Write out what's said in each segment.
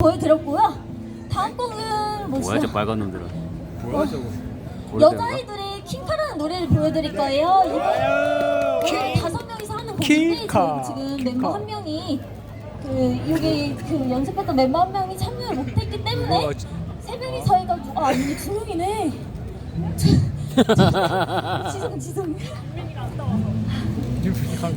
보여드렸고요. 다음 곡은 뭐죠? 뭐야 저 빨간 놈들은 뭐야 저거? 여자아이들의 킹카라는 노래를 보여드릴 거예요. 이번 오늘 다섯 명이서 하는 곡인데 킹카. 지금, 지금 킹카. 멤버 한 명이 그 여기 그 연습했던 멤버 한 명이 참여를 못했기 때문에 세 명이서 해가지고 아 이게 두 명이네. 지성 지성.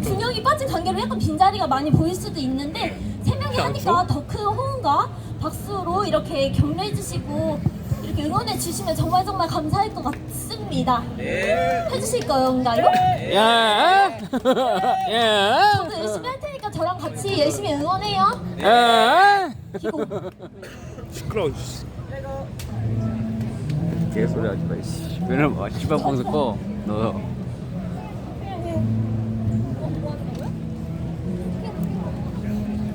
두 명이 빠진 관계로 약간 빈자리가 많이 보일 수도 있는데 세 명이 하니까 더 큰 호응과 박수로 이렇게 격려해 주시고 이렇게 응원해 주시면 정말 정말 감사할 것 같습니다. 해주실 건가요? 야! 야! 저도 열심히 할 테니까 저랑 같이 열심히 응원해요. 야! 기고. 시끄러워. 씨. 개소리 하지 마 씨. 맨날 뭐 씨발 방송 꺼. 너.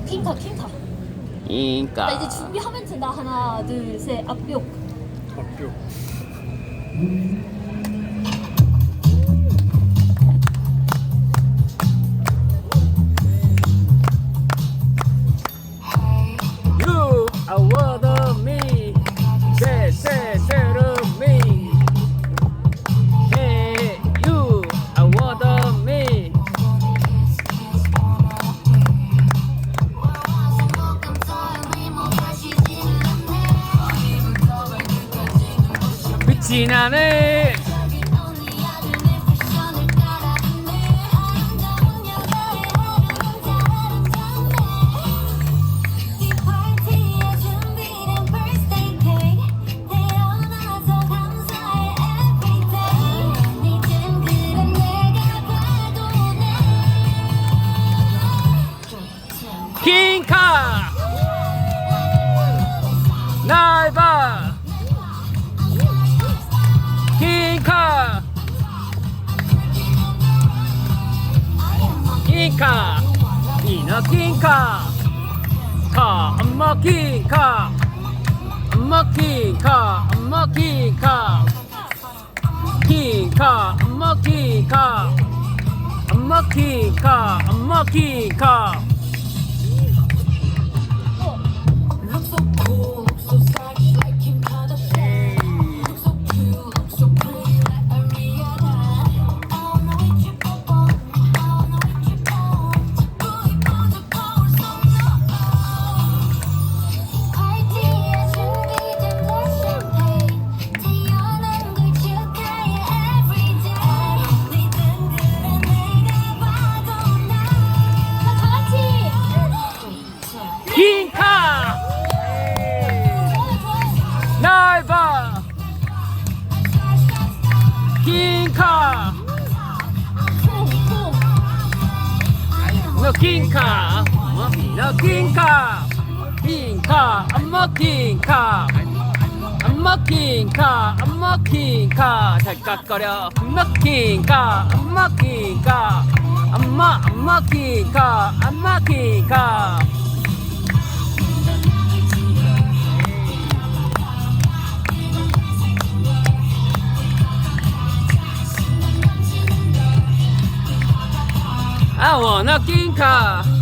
킹카 킹카. 인까. 나 이제 준비하면 된다. 하나 둘셋 앞벽. 학교. 빛이 나네. 킹카. 날 봐. 킹 킹카. 이나 킹카. 카 엄마 킹카. 엄마 킹카. 엄마 킹카. 킹카. 엄마 킹카. 엄마 킹카. 엄마 킹카. 너 킹카 너 킹카. 킹카 엄마 킹카. 엄마 킹카 엄마 킹카. 잘깍거려. 엄마 킹카 엄마 킹카. 엄마 엄마 킹카 엄마 킹카 I wanna 킹카